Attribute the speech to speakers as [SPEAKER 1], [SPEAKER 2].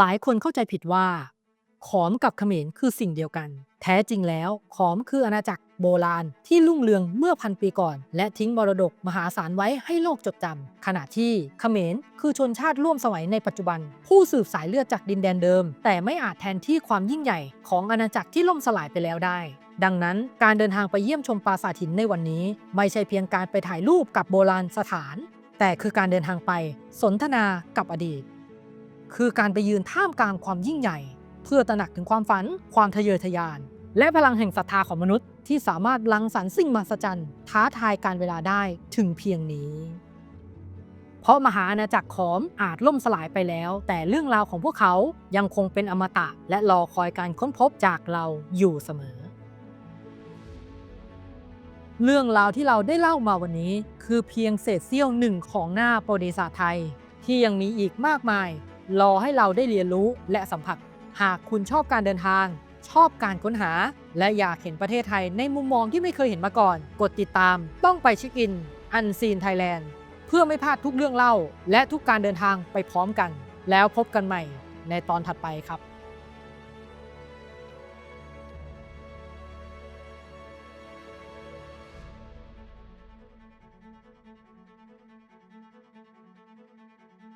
[SPEAKER 1] หลายคนเข้าใจผิดว่าขอมกับเขมรคือสิ่งเดียวกัน แท้จริงแล้วขอมคืออาณาจักรโบราณที่รุ่งเรืองเมื่อพันปีก่อน และทิ้งมรดกมหาศาลไว้ให้โลกจดจำขณะที่เขมรคือชนชาติร่วมสมัยในปัจจุบัน ผู้สืบสายเลือดจากดินแดนเดิม แต่ไม่อาจแทนที่ความยิ่งใหญ่ของอาณาจักรที่ล่มสลายไปแล้วได้ ดังนั้นการเดินทางไปเยี่ยมชมปราสาทหินในวันนี้ ไม่ใช่เพียงการไปถ่ายรูปกับโบราณสถาน แต่คือการเดินทางไป สนทนากับอดีต คือการไปยืนท่ามกลางความยิ่งใหญ่ เพื่อตระหนักถึงความฝัน ความทะเยอทะยาน และพลังแห่งศรัทธาของมนุษย์ ที่สามารถลังสรรค์สิ่งมหัศจรรย์ท้าทายการเวลาได้ถึงเพียงนี้ เพราะมหาอาณาจักรขอมอาจล่มสลายไปแล้ว แต่เรื่องราวของพวกเขายังคงเป็นอมตะ และรอคอยการค้นพบจากเราอยู่เสมอเรื่องราวที่เราได้เล่ามาวันนี้ คือเพียงเศษเสี้ยวหนึ่งของหน้าประวัติศาสตร์ไทย ที่ยังมีอีกมากมาย รอให้เราได้เรียนรู้และสัมผัส หากคุณชอบการเดินทาง ชอบการค้นหา และอยากเห็นประเทศไทยในมุมมองที่ไม่เคยเห็นมาก่อน กดติดตาม ต้องไปเช็คอิน อันซีนไทยแลนด์เพื่อไม่พลาดทุกเรื่องเล่า และทุกการเดินทางไปพร้อมกัน แล้วพบกันใหม่ในตอนถัดไปครับ